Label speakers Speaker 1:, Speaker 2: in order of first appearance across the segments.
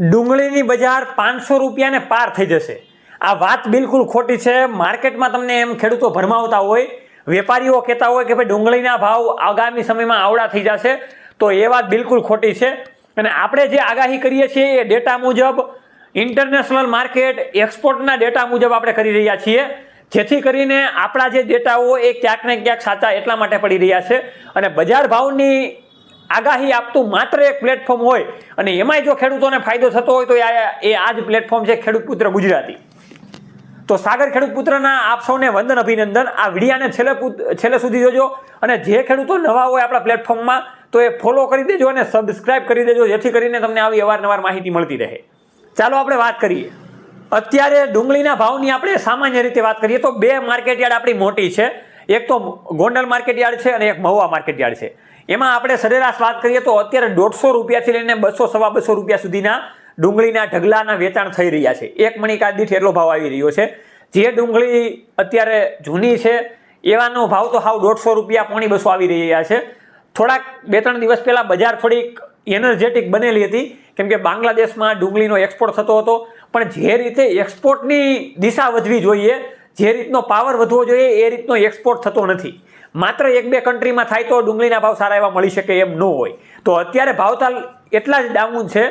Speaker 1: ડુંગળીની બજાર પાંચસો રૂપિયાને પાર થઈ જશે. આ વાત બિલકુલ ખોટી છે. માર્કેટમાં તમને એમ ખેડૂતો ભરમાવતા હોય, વેપારીઓ કહેતા હોય કે ભાઈ ડુંગળીના ભાવ આગામી સમયમાં આવડા થઈ જશે, તો એ વાત બિલકુલ ખોટી છે. અને આપણે જે આગાહી કરીએ છીએ એ ડેટા મુજબ ઇન્ટરનેશનલ માર્કેટ એક્સપોર્ટના ડેટા મુજબ આપણે કરી રહ્યા છીએ. જેથી કરીને આપણા જે ડેટાઓ એ ક્યાંક ને ક્યાંક સાચા એટલા માટે પડી રહ્યા છે. અને બજાર ભાવની આગાહી આપતું માત્ર એક પ્લેટફોર્મ હોય અને એમાંય જો ખેડૂતોને ફાયદો થતો હોય તો એ આ- જ પ્લેટફોર્મ છે ખેડૂત પુત્ર ગુજરાતી. તો સાગર ખેડૂત પુત્રના આપ સૌને વંદન, અભિનંદન. આ વિડીયાને છેલ્લે છેલ્લે સુધી જોજો અને જે ખેડૂતો નવા હોય આપણા પ્લેટફોર્મમાં તો એ ફોલો કરી દેજો અને સબસ્ક્રાઇબ કરી દેજો, જેથી કરીને તમને આવી અવારનવાર માહિતી મળતી રહે. ચાલો આપણે વાત કરીએ. અત્યારે ડુંગળીના ભાવની આપણે સામાન્ય રીતે વાત કરીએ તો બે માર્કેટયાર્ડ આપણી મોટી છે. એક તો ગોંડલ માર્કેટયાર્ડ છે અને એક મહુવા માર્કેટયાર્ડ છે. એમાં આપણે સરેરાશ વાત કરીએ તો અત્યારે દોઢસો રૂપિયાથી લઈને બસો, સવા બસો રૂપિયા સુધીના ડુંગળીના ઢગલાના વેચાણ થઈ રહ્યા છે. એક મણિકા દીઠ એટલો ભાવ આવી રહ્યો છે. જે ડુંગળી અત્યારે જૂની છે, એવાનો ભાવ તો હાવ દોઢસો રૂપિયા પોણી બસો આવી રહ્યા છે. થોડાક બે ત્રણ દિવસ પહેલાં બજાર થોડીક એનર્જેટિક બનેલી હતી. કેમ કે બાંગ્લાદેશમાં ડુંગળીનો એક્સપોર્ટ થતો હતો. પણ જે રીતે એક્સપોર્ટની દિશા વધવી જોઈએ જે રીતનો પાવર વધવો જોઈએ એ રીતનો એક્સપોર્ટ થતો નથી. માત્ર એક બે કન્ટ્રીમાં થાય તો ડુંગળીના ભાવ સારા એવા મળી શકે એમ ન હોય. તો અત્યારે ભાવતાલ એટલા જ ડાઉન છે.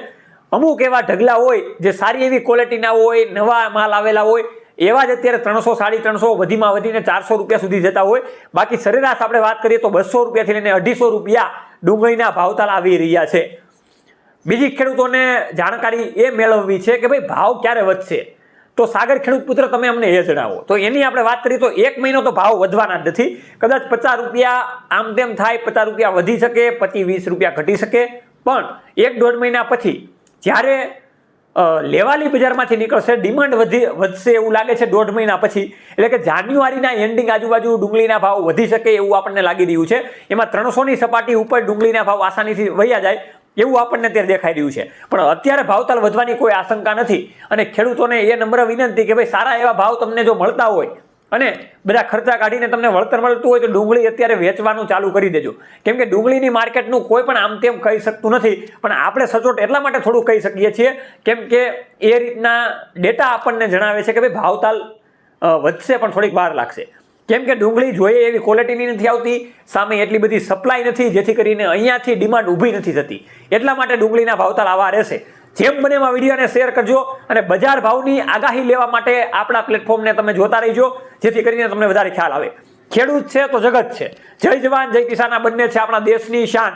Speaker 1: અમુક એવા ઢગલા હોય જે સારી એવી ક્વોલિટીના હોય, નવા માલ આવેલા હોય, એવા જ અત્યારે ત્રણસો સાડી ત્રણસો વધીમાં વધીને ચારસો રૂપિયા સુધી જતા હોય. બાકી સરેરાશ આપણે વાત કરીએ તો બસો રૂપિયાથી લઈને અઢીસો રૂપિયા ડુંગળીના ભાવતાલ આવી રહ્યા છે. બીજી ખેડૂતોને જાણકારી એ મેળવવી છે કે ભાઈ ભાવ ક્યારે વધશે? તો સાગર ખેડૂત પુત્ર તમે અમને એ જણાવો. તો એની આપણે વાત કરીએ તો એક મહિનો તો ભાવ વધવાના જ નથી. કદાચ પચાસ રૂપિયા આમ તેમ થાય, પચાસ રૂપિયા વધી શકે, પચીસ, વીસ રૂપિયા ઘટી શકે. પણ એક દોઢ મહિના પછી જ્યારે લેવાલી બજારમાંથી નીકળશે, ડિમાન્ડ વધી, વધશે એવું લાગે છે દોઢ મહિના પછી. એટલે કે જાન્યુઆરીના એન્ડિંગ આજુબાજુ ડુંગળીના ભાવ વધી શકે એવું આપણને લાગી રહ્યું છે. એમાં ત્રણસોની સપાટી ઉપર ડુંગળીના ભાવ આસાનીથી વહ્યા જાય. એવું આપણને અત્યારે દેખાઈ રહ્યું છે. પણ અત્યારે ભાવતાલ વધવાની કોઈ આશંકા નથી. અને ખેડૂતોને એ નમ્ર વિનંતી કે ભાઈ સારા એવા ભાવ તમને જો મળતા હોય, અને બધા ખર્ચા કાઢીને તમને વળતર મળતું હોય તો ડુંગળી અત્યારે વેચવાનું ચાલુ કરી દેજો. કેમ કે ડુંગળીની માર્કેટનું કોઈ પણ આમ તેમ કહી શકતું નથી, પણ આપણે સચોટ એટલા માટે થોડું કહી શકીએ છીએ, કેમ કે એ રીતના ડેટા આપણને જણાવે છે કે ભાઈ ભાવતાલ વધશે પણ થોડીક વાર લાગશે. કેમ કે ડુંગળી જોઈએ એવી ક્વોલિટીની નથી આવતી, સામે એટલી બધી સપ્લાય નથી, જેથી કરીને અહીંયાથી ડિમાન્ડ ઊભી નથી થતી. એટલા માટે ડુંગળીના ભાવતાલ આવા રહેશે. જેમ બને એમાં વિડીયોને શેર કરજો અને બજાર ભાવની આગાહી લેવા માટે આપણા પ્લેટફોર્મને તમે જોતા રહીજો, જેથી કરીને તમને વધારે ખ્યાલ આવે. ખેડૂત છે તો જગત છે. જય જવાન, જય કિસાન બંને છે આપણા દેશની શાન.